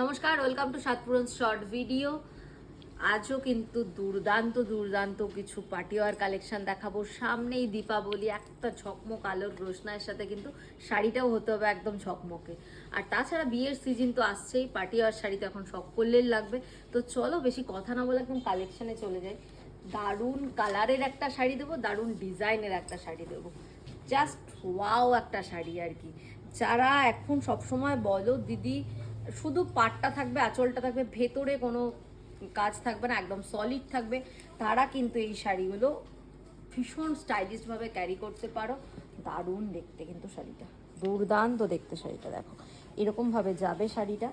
নমস্কার welcome to Satpuran short video আজও কিন্তু দুর্দান্ত দুর্দান্ত কিছু পাটিওয়ার কালেকশন দেখাবো। সামনেই দীপাবলি, একটা ঝকমক আলোর রোশনায়ের সাথে কিন্তু শাড়িটাও হতে হবে একদম ঝকমকে। আর তাছাড়া বিয়ের সিজন তো আসছেই পাটিওয়ার শাড়ি তো এখন সকলের লাগবে। তো চলো বেশি কথা না বলে একদম কালেকশনে চলে যাই। দারুণ কালারের একটা শাড়ি দেবো, দারুণ ডিজাইনের একটা শাড়ি দেবো। জাস্ট ওয়াও একটা শাড়ি আর কি। যারা এখন সবসময় বলো, দিদি শুধু পাটটা থাকবে, আঁচলটা থাকবে, ভেতরে কোনো কাজ থাকবে না, একদম সলিড থাকবে। তারা কিন্তু এই শাড়িগুলো ভীষণ স্টাইলিশভাবে ক্যারি করতে পারো। দারুণ দেখতে কিন্তু শাড়িটা। দুর্দান্ত দেখতে শাড়িটা, দেখো। এরকমভাবে যাবে শাড়িটা।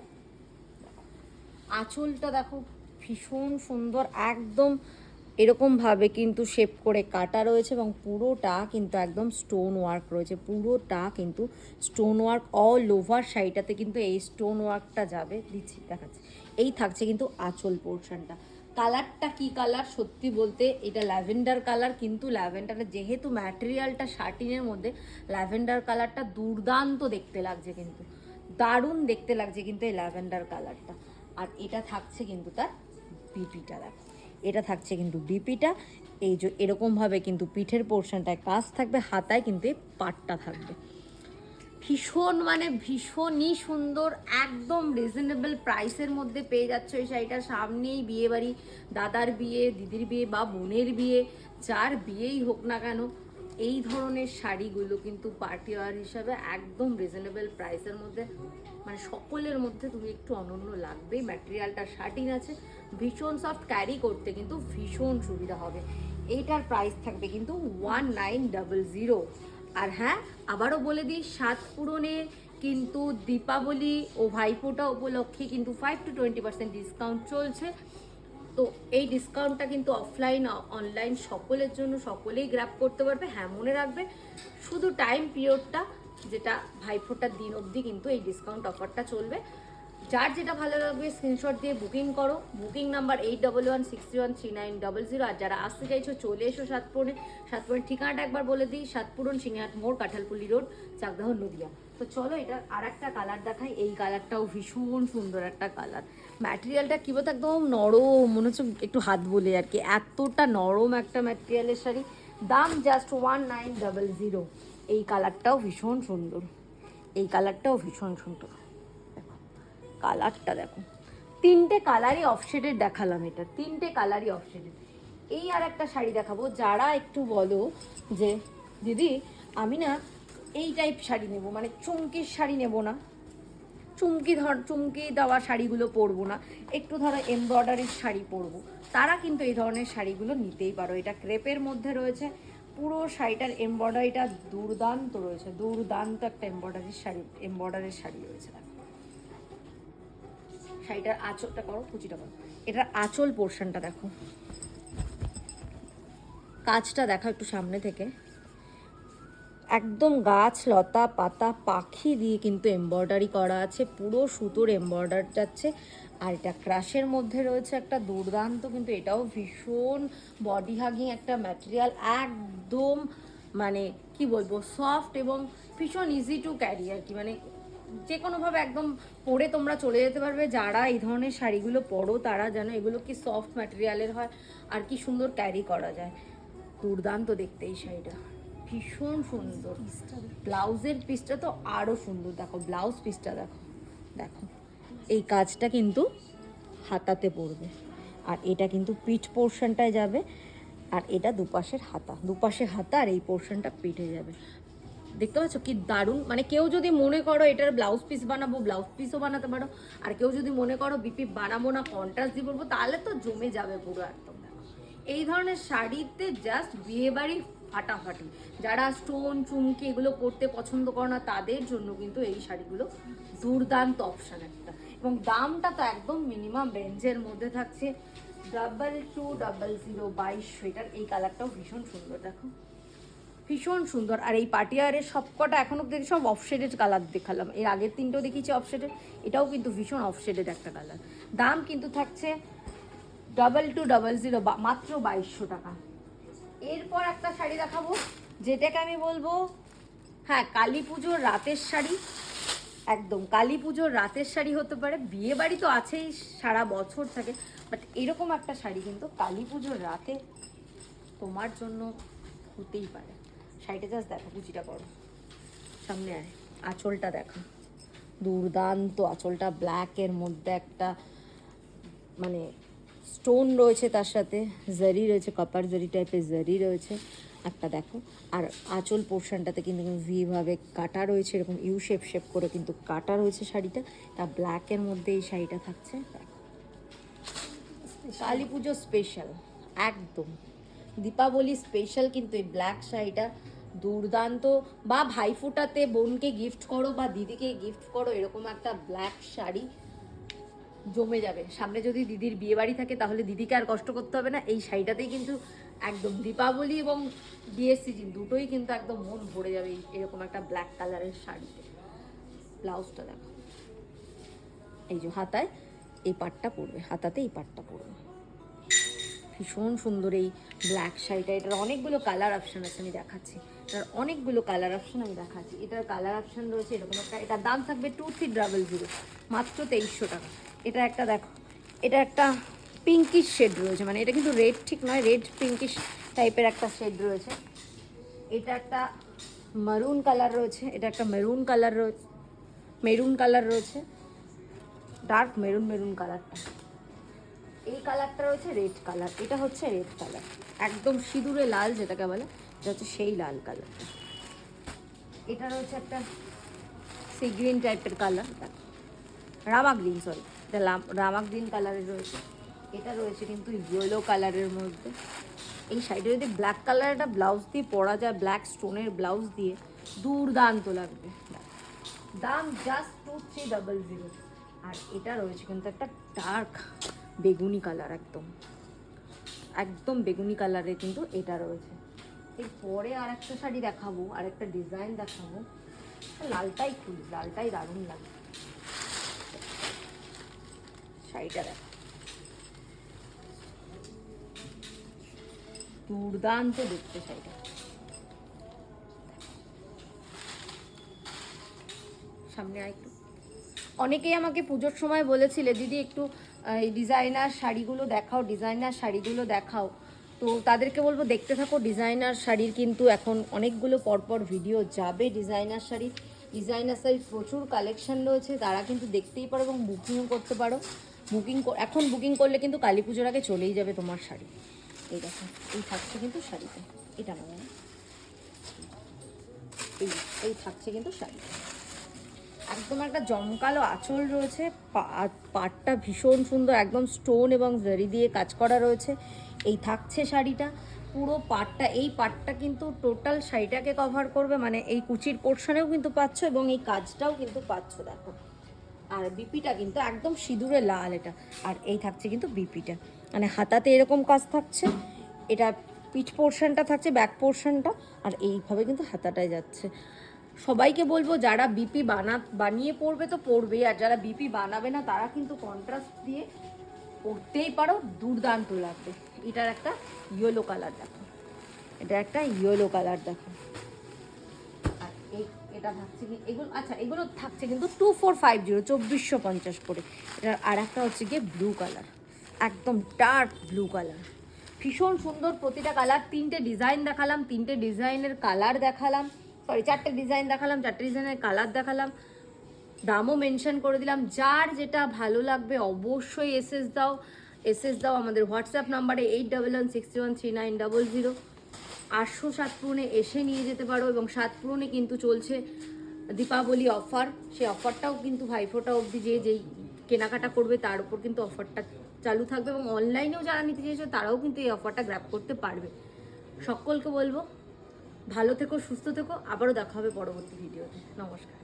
আঁচলটা দেখো, ভীষণ সুন্দর, একদম এরকমভাবে কিন্তু শেপ করে কাটা রয়েছে এবং পুরোটা কিন্তু একদম স্টোন ওয়ার্ক রয়েছে। পুরোটা কিন্তু স্টোন ওয়ার্ক অল ওভার শাড়িটাতে কিন্তু এই স্টোন ওয়ার্কটা যাবে। দিচ্ছি, দেখাচ্ছি। এই থাকছে কিন্তু আঁচল পোর্শনটা কালারটা কি কালার সত্যি বলতে এটা ল্যাভেন্ডার কালার কিন্তু ল্যাভেন্ডারের যেহেতু ম্যাটেরিয়ালটা শার্টিনের মধ্যে, ল্যাভেন্ডার কালারটা দুর্দান্ত দেখতে লাগছে কিন্তু। দারুণ দেখতে লাগছে কিন্তু এই ল্যাভেন্ডার কালারটা আর এটা থাকছে কিন্তু তার বিপিটা দেখো। এটা থাকছে কিন্তু বিপিটা। এই যে এরকমভাবে কিন্তু পিঠের পোর্শনটায় কাজ থাকবে, হাতায় কিন্তু এই পাটটা থাকবে। ভীষণ মানে ভীষণই সুন্দর, একদম রিজনেবল প্রাইসের মধ্যে পেয়ে যাচ্ছ এই শাড়িটা। সামনেই বিয়ে বাড়ি দাদার বিয়ে, দিদির বিয়ে বা বোনের বিয়ে, যার বিয়েই হোক না কেন, এই ধরনের শাড়িগুলো কিন্তু পার্টি ওয়ার হিসাবে একদম রিজনেবল প্রাইসের মধ্যে মানে সকলের মধ্যে তুমি একটু অনন্য লাগবেই ম্যাটেরিয়ালটা শার্টিন আছে, ভীষণ সফট ক্যারি করতে কিন্তু ভীষণ সুবিধা হবে। এইটার প্রাইস থাকবে কিন্তু ওয়ান নাইন ডাবল জিরো আর হ্যাঁ আবারও বলে দিই, সাত পূরণে কিন্তু দীপাবলি ও ভাইফোঁটা উপলক্ষে কিন্তু five two twenty percent discount চলছে। তো এই ডিসকাউন্টটা কিন্তু অফলাইন অনলাইন সকলের জন্য সকলেই গ্র্যাপ করতে পারবে হ্যাঁ মনে রাখবে। শুধু টাইম পিরিয়ডটা যেটা ভাইফোঁটার দিন অবধি কিন্তু এই ডিসকাউন্ট অফারটা চলবে। যার যেটা ভালো লাগবে স্ক্রিনশট দিয়ে বুকিং করো। Booking number eight double one six one three nine double zero আর যারা আসতে চাইছো, চলে এসো সাতপুরে সাতপুরের ঠিকানাটা একবার বলে দিই সাতপুরন সিংহাট মোড় কাঁঠালপুলি রোড, চাকদাহ, নদিয়া। তো চলো এটা আর একটা কালার দেখাই। এই কালারটাও ভীষণ সুন্দর একটা কালার ম্যাটেরিয়ালটা কী বলতো, একদম নরম, মনে হচ্ছে একটু হাত বলে আর কি। এতটা নরম একটা ম্যাটেরিয়ালের শাড়ি। দাম just one nine double zero এই কালারটাও ভীষণ সুন্দর। এই কালারটাও ভীষণ সুন্দর। দেখো, কালারটা দেখো। তিনটে কালারই অফশেডের দেখালাম এটা, তিনটে কালারই অফশেডের। এই আর একটা শাড়ি দেখাবো, যারা একটু বলো যে, দিদি, আমি না এই টাইপ শাড়ি নেব মানে চুমকির শাড়ি নেব না। চুমকি ধর, চুমকি দেওয়া শাড়িগুলো পরবো না। একটু ধরো এমব্রয়ডারির শাড়ি পরবো। তারা কিন্তু এই ধরনের শাড়িগুলো নিতেই পারো। এটা ক্রেপের মধ্যে রয়েছে পুরো শাড়িটার এমব্রয়ডারিটা দুর্দান্ত রয়েছে, দুর্দান্ত একটা এমব্রয়ডারির শাড়ি এমব্রয়ডারির শাড়ি রয়েছে শাড়িটার আঁচলটা করো, কুচিটা করো। এটার আঁচল পোর্শনটা দেখো। কাজটা দেখো একটু সামনে থেকে। একদম গাছ, লতা, পাতা, পাখি দিয়ে কিন্তু এমব্রয়ডারি করা আছে, পুরো সুতোর এমব্রয়ডারি যাচ্ছে। আর এটা ক্রাশের মধ্যে রয়েছে একটা দুর্দান্ত কিন্তু এটাও ভীষণ বডি হাগিং একটা ম্যাটেরিয়াল একদম মানে কি বলব সফট এবং ভীষণ ইজি টু ক্যারি আর কি। মানে যে কোনোভাবে একদম পরে তোমরা চলে যেতে পারবে, যারা এই ধরনের শাড়িগুলো পরো তারা যেন এগুলো কি সফট ম্যাটেরিয়ালের হয় আর কি সুন্দর ক্যারি করা যায়। দুর্দান্ত দেখতে এই শাড়িটা। ভীষণ সুন্দর। ব্লাউজের পিসটা তো আরও সুন্দর। দেখো, ব্লাউজ পিসটা দেখো। দেখো, এই কাজটা কিন্তু হাতাতে পড়বে। আর এটা কিন্তু পিঠ পোর্শনটায় যাবে, আর এটা দুপাশের হাতা। দুপাশে হাতা, আর এই পোর্শনটা পিঠে যাবে। দেখতে পাচ্ছ কি দারুণ? মানে কেউ যদি মনে করো এটার ব্লাউজ পিস বানাবো, ব্লাউজ পিসও বানাতে পারো। আর কেউ যদি মনে করো বিপি বানাবো না কন্ট্রাস্ট দিয়ে পরবো, তাহলে তো জমে যাবে পুরো একদম। এই ধরনের শাড়িতে জাস্ট বিয়ে বাড়ি ফাটাফাটি। যারা স্টোন চুমকি এগুলো পরতে পছন্দ করে না, তাদের জন্য কিন্তু এই শাড়িগুলো দুর্দান্ত অপশান একটা। এবং দামটা তো একদম মিনিমাম রেঞ্জের মধ্যে থাকছে। ডাবল টু ডাবল জিরো বাইশ সোয়েটার। এই কালারটাও ভীষণ সুন্দর, দেখো। ভীষণ সুন্দর। আর এই পাটিয়ারের সবকটা এখন অব্দি সব অফশেডেড কালার দেখালাম। এর আগের তিনটেও দেখিয়েছি অফশেডেড এটাও কিন্তু ভীষণ অফশেডেড একটা কালার দাম কিন্তু থাকছে ডাবল টু ডাবল জিরো মাত্র বাইশশো টাকা। এরপর একটা শাড়ি দেখাবো, যেটাকে আমি বলব হ্যাঁ কালী পুজোর রাতের শাড়ি। একদম, কালী পুজোর রাতের শাড়ি হতে পারে বিয়ে বাড়ি তো আছেই, সারা বছর থাকে বাট এরকম একটা শাড়ি কিন্তু কালী পুজোর রাতে তোমার জন্য হতেই পারে। শাড়িটা জাস্ট দেখো, কুচিটা করো সামনে আয়, আঁচলটা দেখো। দুর্দান্ত আঁচলটা ব্ল্যাকের মধ্যে একটা মানে স্টোন রয়েছে তার সাথে, জারি রয়েছে কপার জারি টাইপের জারি রয়েছে। একটা দেখো। আর আঁচল পোর্শনটাতে কিন্তু ভিভাবে কাটা রয়েছে, এরকম ইউ শেপ শেপ করে কিন্তু কাটা রয়েছে শাড়িটা। তা ব্ল্যাকের মধ্যে এই শাড়িটা থাকছে। কালী পুজো স্পেশাল একদম। দীপাবলি স্পেশাল কিন্তু এই ব্ল্যাক শাড়িটা দুর্দান্ত। বা ভাইফোঁটাতে বোনকে গিফট করো বা দিদিকে গিফট করো, এরকম একটা ব্ল্যাক শাড়ি। জমে যাবে। সামনে যদি দিদির বিয়ে বাড়ি থাকে, তাহলে দিদিকে আর কষ্ট করতে হবে না। এই শাড়িটাতেই কিন্তু একদম দীপাবলি এবং বিয়ের সিজন দুটোই কিন্তু একদম মন ভরে যাবে এরকম একটা ব্ল্যাক কালারের শাড়িতে। ব্লাউজটা দেখো। এই যে হাতায় এই পাটটা পড়বে হাতাতে এই পাটটা পড়বে ভীষণ সুন্দর এই ব্ল্যাক শাড়িটা। এটার অনেকগুলো কালার অপশান আছে, আমি দেখাচ্ছি। এটার অনেকগুলো কালার অপশন আমি দেখাচ্ছি। এটার কালার অপশন রয়েছে এরকম একটা, এটার দাম থাকবে টু থ্রি ডাবল জিরো মাত্র তেইশশো টাকা। এটা একটা দেখো, এটা একটা পিঙ্কিশ শেড রয়েছে মানে এটা কিন্তু রেড ঠিক নয় রেড পিঙ্কিশ টাইপের একটা শেড রয়েছে। এটা একটা মারুন কালার রয়েছে, এটা একটা মেরুন কালার রয়েছে মেরুন কালার রয়েছে ডার্ক মেরুন মেরুন কালারটা এই কালারটা রয়েছে রেড কালার এটা হচ্ছে রেড কালার একদম সিঁদুরে লাল যেটাকে বলে, এটা হচ্ছে সেই লাল কালারটা এটা রয়েছে একটা সি গ্রিন টাইপের কালার রামা গ্রিন সরি এটা রামা গ্রিন কালারের রয়েছে। এটা রয়েছে কিন্তু ইয়েলো কালারের মধ্যে। এই সাইডে যদি ব্ল্যাক কালারের একটা ব্লাউজ দিয়ে পরা যায় ব্ল্যাক স্টোনের ব্লাউজ দিয়ে, দুর্দান্ত লাগবে। দাম just two three double zero আর এটা রয়েছে কিন্তু একটা ডার্ক বেগুনি কালার একদম। একদম বেগুনি কালারের কিন্তু এটা রয়েছে। এরপরে আর একটা শাড়ি দেখাবো আর একটা ডিজাইন দেখাবো। লালটাই খুলি লালটাই দারুণ লাগে শাড়িটা দেখো। দুর্দান্ত দেখতে শাড়িটা। সামনে আর একটু অনেকেই আমাকে পুজোর সময় বলেছিলে, দিদি, একটু এই ডিজাইনার শাড়িগুলো দেখাও ডিজাইনার শাড়িগুলো দেখাও। তো তাদেরকে বলব, দেখতে থাকো ডিজাইনার শাড়ির কিন্তু এখন অনেকগুলো পরপর ভিডিও যাবে ডিজাইনার শাড়ি ডিজাইনার শাড়ির প্রচুর কালেকশন রয়েছে, তারা কিন্তু দেখতেই পারো এবং বুকিংও করতে পারো। বুকিং এখন বুকিং করলে কিন্তু কালী পুজোর আগে চলেই যাবে তোমার শাড়ি। এই দেখো, এই থাকছে কিন্তু শাড়িতে। এটা না এই এই থাকছে কিন্তু শাড়ি। একদম একটা জমকালো আঁচল রয়েছে পাটটা ভীষণ সুন্দর, একদম স্টোন এবং জারি দিয়ে কাজ করা রয়েছে। এই থাকছে শাড়িটা। পুরো পাটটা, এই পাটটা কিন্তু টোটাল শাড়িটাকে কভার করবে মানে এই কুচির পোর্শনেও কিন্তু পাচ্ছ এবং এই কাজটাও কিন্তু পাচ্ছ, দেখো। আর বিপিটা কিন্তু একদম সিঁদুরে লাল এটা। আর এই থাকছে কিন্তু বিপিটা। মানে হাতাতে এরকম কাজ থাকছে, এটা পিচ পোর্শনটা থাকছে, ব্যাক পোর্শনটা, আর এইভাবে কিন্তু হাতাটায় যাচ্ছে। সবাইকে বলব, যারা বিপি বানা, বানিয়ে পড়বে তো পড়বেই আর যারা বিপি বানাবে না, তারা কিন্তু কন্ট্রাস্ট দিয়ে পড়তেই পারো, দুর্দান্ত লাগবে। এটার একটা ইয়েলো কালার দেখো। এটা একটা ইয়েলো কালার দেখো। এই, এটা থাকছে কি, এগুলো আচ্ছা এগুলো থাকছে কিন্তু টু ফোর ফাইভ জিরো চব্বিশশো পঞ্চাশ করে। এটার আর একটা হচ্ছে গিয়ে ব্লু কালার একদম ডার্ক ব্লু কালার ভীষণ সুন্দর প্রতিটা কালার তিনটে ডিজাইন দেখালাম, তিনটে ডিজাইনের কালার দেখালাম সরি চারটে ডিজাইন দেখালাম, চারটে ডিজাইনের কালার দেখালাম। দামও মেনশন করে দিলাম। যার যেটা ভালো লাগবে অবশ্যই এসএস দাও। এসএস দাও আমাদের হোয়াটসঅ্যাপ নাম্বারে eight double one sixty one three nine double zero আটশো সাত পূরণে এসে নিয়ে যেতে পারো এবং সাত পূরণে কিন্তু চলছে দীপাবলি অফার। সেই অফারটাও কিন্তু ভাইফোঁটা অবধি যে যেই কেনাকাটা করবে তার উপর কিন্তু অফারটা চালু থাকবে এবং অনলাইনেও যারা নিতে চেয়েছে তারাও কিন্তু এই অফারটা গ্র্যাপ করতে পারবে। সকলকে বলব, ভালো থেকো, সুস্থ থেকো, আবারও দেখা হবে পরবর্তী ভিডিওতে। নমস্কার।